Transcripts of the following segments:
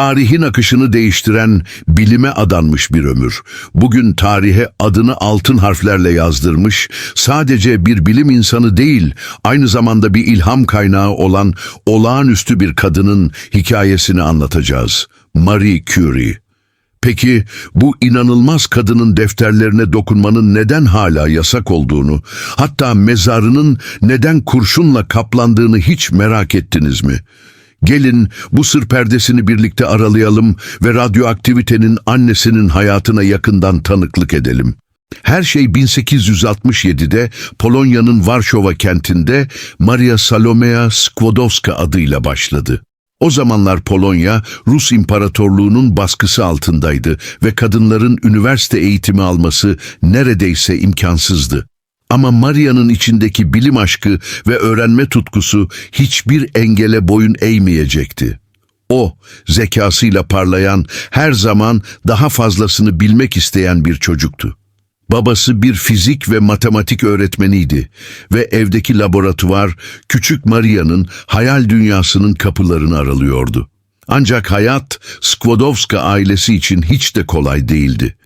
Tarihin akışını değiştiren bilime adanmış bir ömür. Bugün tarihe adını altın harflerle yazdırmış, sadece bir bilim insanı değil, aynı zamanda bir ilham kaynağı olan olağanüstü bir kadının hikayesini anlatacağız. Marie Curie. Peki bu inanılmaz kadının defterlerine dokunmanın neden hala yasak olduğunu, hatta mezarının neden kurşunla kaplandığını hiç merak ettiniz mi? Gelin bu sır perdesini birlikte aralayalım ve radyoaktivitenin annesinin hayatına yakından tanıklık edelim. Her şey 1867'de Polonya'nın Varşova kentinde Maria Salomea Skłodowska adıyla başladı. O zamanlar Polonya, Rus İmparatorluğu'nun baskısı altındaydı ve kadınların üniversite eğitimi alması neredeyse imkansızdı. Ama Maria'nın içindeki bilim aşkı ve öğrenme tutkusu hiçbir engele boyun eğmeyecekti. O, zekasıyla parlayan, her zaman daha fazlasını bilmek isteyen bir çocuktu. Babası bir fizik ve matematik öğretmeniydi ve evdeki laboratuvar küçük Maria'nın hayal dünyasının kapılarını aralıyordu. Ancak hayat Skłodowska ailesi için hiç de kolay değildi.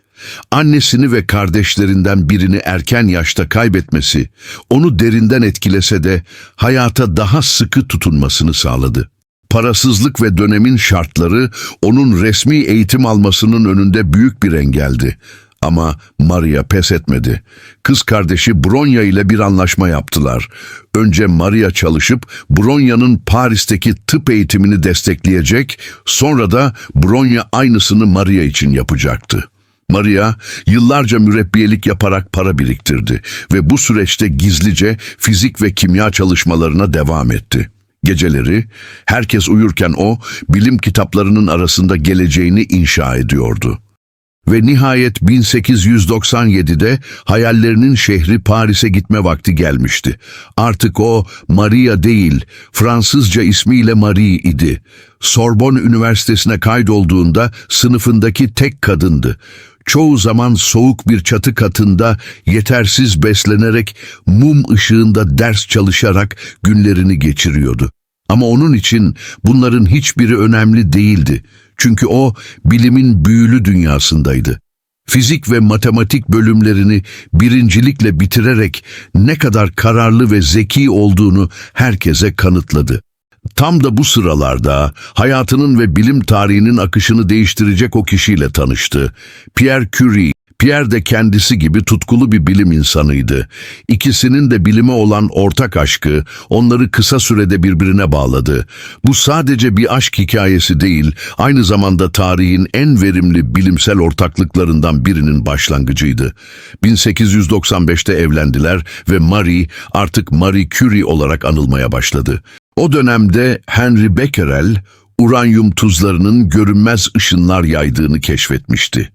Annesini ve kardeşlerinden birini erken yaşta kaybetmesi onu derinden etkilese de hayata daha sıkı tutunmasını sağladı. Parasızlık ve dönemin şartları onun resmi eğitim almasının önünde büyük bir engeldi. Ama Maria pes etmedi. Kız kardeşi Bronya ile bir anlaşma yaptılar. Önce Maria çalışıp Bronya'nın Paris'teki tıp eğitimini destekleyecek, sonra da Bronya aynısını Maria için yapacaktı. Maria yıllarca mürebbiyelik yaparak para biriktirdi ve bu süreçte gizlice fizik ve kimya çalışmalarına devam etti. Geceleri herkes uyurken o bilim kitaplarının arasında geleceğini inşa ediyordu. Ve nihayet 1897'de hayallerinin şehri Paris'e gitme vakti gelmişti. Artık o Maria değil, Fransızca ismiyle Marie idi. Sorbonne Üniversitesi'ne kaydolduğunda sınıfındaki tek kadındı. Çoğu zaman soğuk bir çatı katında yetersiz beslenerek mum ışığında ders çalışarak günlerini geçiriyordu. Ama onun için bunların hiçbiri önemli değildi. Çünkü o bilimin büyülü dünyasındaydı. Fizik ve matematik bölümlerini birincilikle bitirerek ne kadar kararlı ve zeki olduğunu herkese kanıtladı. Tam da bu sıralarda hayatının ve bilim tarihinin akışını değiştirecek o kişiyle tanıştı. Pierre Curie. Pierre de kendisi gibi tutkulu bir bilim insanıydı. İkisinin de bilime olan ortak aşkı onları kısa sürede birbirine bağladı. Bu sadece bir aşk hikayesi değil, aynı zamanda tarihin en verimli bilimsel ortaklıklarından birinin başlangıcıydı. 1895'te evlendiler ve Marie artık Marie Curie olarak anılmaya başladı. O dönemde Henry Becquerel, uranyum tuzlarının görünmez ışınlar yaydığını keşfetmişti.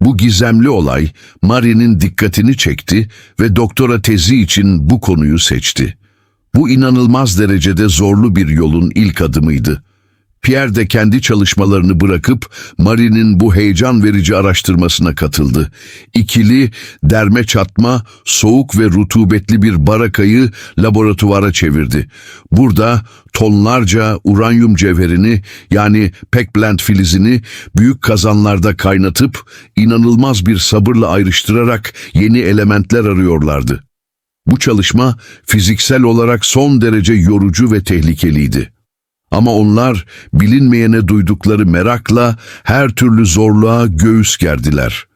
Bu gizemli olay Marie'nin dikkatini çekti ve doktora tezi için bu konuyu seçti. Bu inanılmaz derecede zorlu bir yolun ilk adımıydı. Pierre de kendi çalışmalarını bırakıp Marie'nin bu heyecan verici araştırmasına katıldı. İkili, derme çatma, soğuk ve rutubetli bir barakayı laboratuvara çevirdi. Burada tonlarca uranyum cevherini yani Peckbland filizini büyük kazanlarda kaynatıp inanılmaz bir sabırla ayrıştırarak yeni elementler arıyorlardı. Bu çalışma fiziksel olarak son derece yorucu ve tehlikeliydi. Ama onlar bilinmeyene duydukları merakla her türlü zorluğa göğüs gerdiler.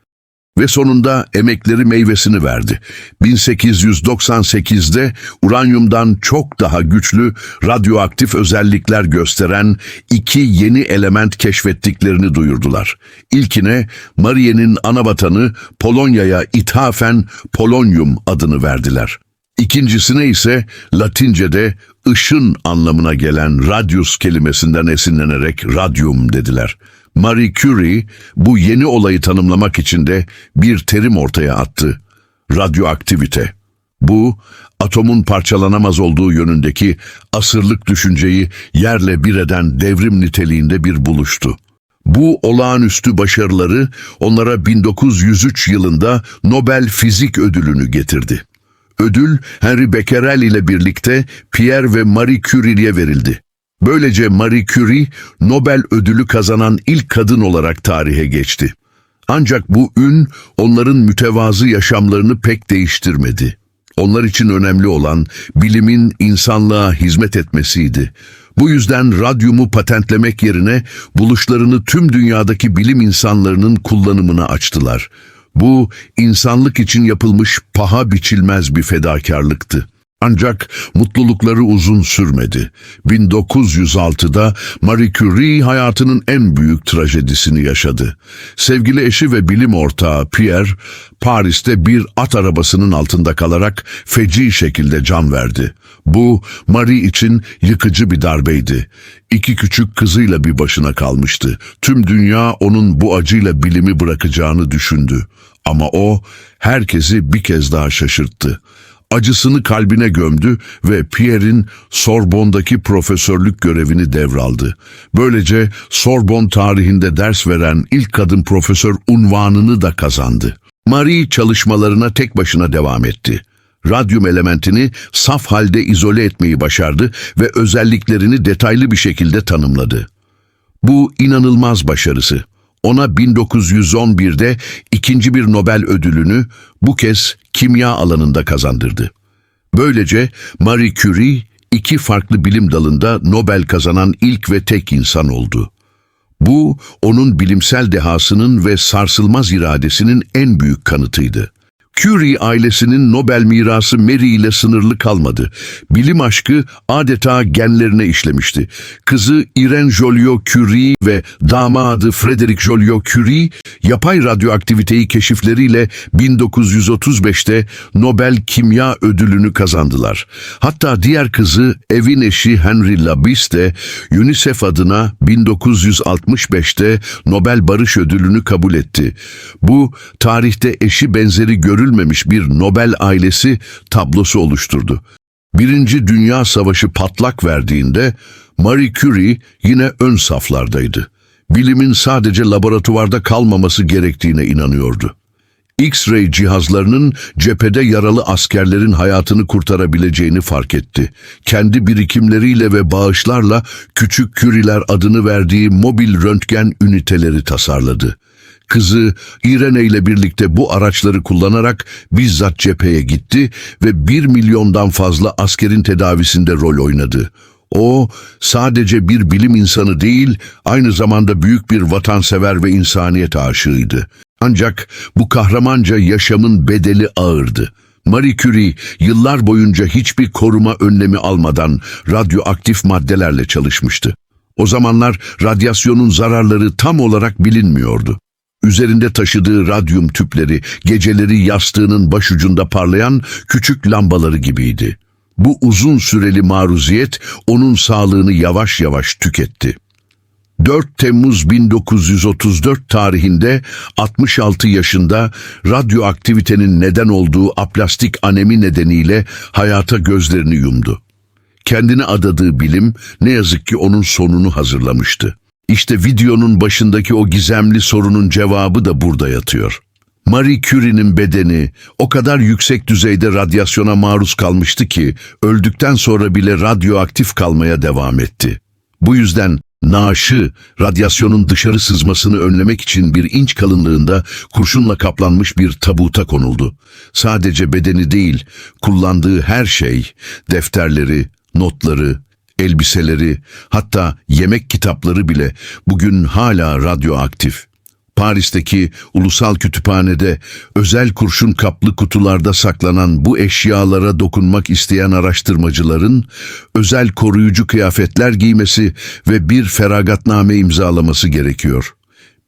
Ve sonunda emekleri meyvesini verdi. 1898'de uranyumdan çok daha güçlü radyoaktif özellikler gösteren iki yeni element keşfettiklerini duyurdular. İlkine Marie'nin anavatanı Polonya'ya ithafen polonyum adını verdiler. İkincisine ise Latince'de ışın anlamına gelen radius kelimesinden esinlenerek radyum dediler. Marie Curie bu yeni olayı tanımlamak için de bir terim ortaya attı. Radyoaktivite. Bu, atomun parçalanamaz olduğu yönündeki asırlık düşünceyi yerle bir eden devrim niteliğinde bir buluştu. Bu olağanüstü başarıları onlara 1903 yılında Nobel Fizik Ödülünü getirdi. Ödül Henry Becquerel ile birlikte Pierre ve Marie Curie'ye verildi. Böylece Marie Curie Nobel ödülü kazanan ilk kadın olarak tarihe geçti. Ancak bu ün onların mütevazı yaşamlarını pek değiştirmedi. Onlar için önemli olan bilimin insanlığa hizmet etmesiydi. Bu yüzden radyumu patentlemek yerine buluşlarını tüm dünyadaki bilim insanlarının kullanımına açtılar. Bu insanlık için yapılmış paha biçilmez bir fedakarlıktı. Ancak mutlulukları uzun sürmedi. 1906'da Marie Curie hayatının en büyük trajedisini yaşadı. Sevgili eşi ve bilim ortağı Pierre, Paris'te bir at arabasının altında kalarak feci şekilde can verdi. Bu, Marie için yıkıcı bir darbeydi. İki küçük kızıyla bir başına kalmıştı. Tüm dünya onun bu acıyla bilimi bırakacağını düşündü. Ama o, herkesi bir kez daha şaşırttı acısını kalbine gömdü ve Pierre'in Sorbonne'daki profesörlük görevini devraldı. Böylece Sorbonne tarihinde ders veren ilk kadın profesör unvanını da kazandı. Marie çalışmalarına tek başına devam etti. Radyum elementini saf halde izole etmeyi başardı ve özelliklerini detaylı bir şekilde tanımladı. Bu inanılmaz başarısı. Ona 1911'de ikinci bir Nobel ödülünü bu kez kimya alanında kazandırdı. Böylece Marie Curie iki farklı bilim dalında Nobel kazanan ilk ve tek insan oldu. Bu onun bilimsel dehasının ve sarsılmaz iradesinin en büyük kanıtıydı. Curie ailesinin Nobel mirası Mary ile sınırlı kalmadı. Bilim aşkı adeta genlerine işlemişti. Kızı Irene Joliot-Curie ve damadı Frederick Joliot-Curie yapay radyoaktiviteyi keşifleriyle 1935'te Nobel Kimya Ödülünü kazandılar. Hatta diğer kızı evin eşi Henry Labis de UNICEF adına 1965'te Nobel Barış Ödülünü kabul etti. Bu tarihte eşi benzeri görülmemiş bir Nobel ailesi tablosu oluşturdu. Birinci Dünya Savaşı patlak verdiğinde Marie Curie yine ön saflardaydı. Bilimin sadece laboratuvarda kalmaması gerektiğine inanıyordu. X-ray cihazlarının cephede yaralı askerlerin hayatını kurtarabileceğini fark etti. Kendi birikimleriyle ve bağışlarla Küçük Küriler adını verdiği mobil röntgen üniteleri tasarladı. Kızı Irene ile birlikte bu araçları kullanarak bizzat cepheye gitti ve bir milyondan fazla askerin tedavisinde rol oynadı. O sadece bir bilim insanı değil, aynı zamanda büyük bir vatansever ve insaniyet aşığıydı. Ancak bu kahramanca yaşamın bedeli ağırdı. Marie Curie yıllar boyunca hiçbir koruma önlemi almadan radyoaktif maddelerle çalışmıştı. O zamanlar radyasyonun zararları tam olarak bilinmiyordu. Üzerinde taşıdığı radyum tüpleri geceleri yastığının başucunda parlayan küçük lambaları gibiydi. Bu uzun süreli maruziyet onun sağlığını yavaş yavaş tüketti. 4 Temmuz 1934 tarihinde 66 yaşında radyoaktivitenin neden olduğu aplastik anemi nedeniyle hayata gözlerini yumdu. Kendini adadığı bilim ne yazık ki onun sonunu hazırlamıştı. İşte videonun başındaki o gizemli sorunun cevabı da burada yatıyor. Marie Curie'nin bedeni o kadar yüksek düzeyde radyasyona maruz kalmıştı ki öldükten sonra bile radyoaktif kalmaya devam etti. Bu yüzden naaşı radyasyonun dışarı sızmasını önlemek için bir inç kalınlığında kurşunla kaplanmış bir tabuta konuldu. Sadece bedeni değil, kullandığı her şey, defterleri, notları, elbiseleri, hatta yemek kitapları bile bugün hala radyoaktif. Paris'teki ulusal kütüphanede özel kurşun kaplı kutularda saklanan bu eşyalara dokunmak isteyen araştırmacıların özel koruyucu kıyafetler giymesi ve bir feragatname imzalaması gerekiyor.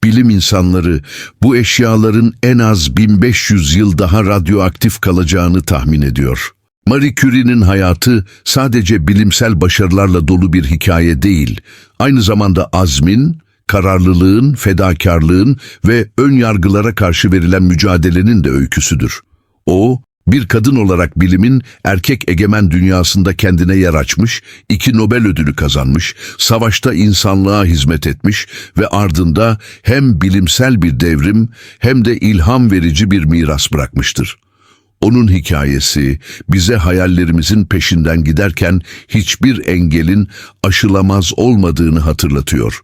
Bilim insanları bu eşyaların en az 1500 yıl daha radyoaktif kalacağını tahmin ediyor. Marie Curie'nin hayatı sadece bilimsel başarılarla dolu bir hikaye değil, aynı zamanda azmin, kararlılığın, fedakarlığın ve ön yargılara karşı verilen mücadelenin de öyküsüdür. O, bir kadın olarak bilimin erkek egemen dünyasında kendine yer açmış, iki Nobel ödülü kazanmış, savaşta insanlığa hizmet etmiş ve ardında hem bilimsel bir devrim hem de ilham verici bir miras bırakmıştır. Onun hikayesi bize hayallerimizin peşinden giderken hiçbir engelin aşılamaz olmadığını hatırlatıyor.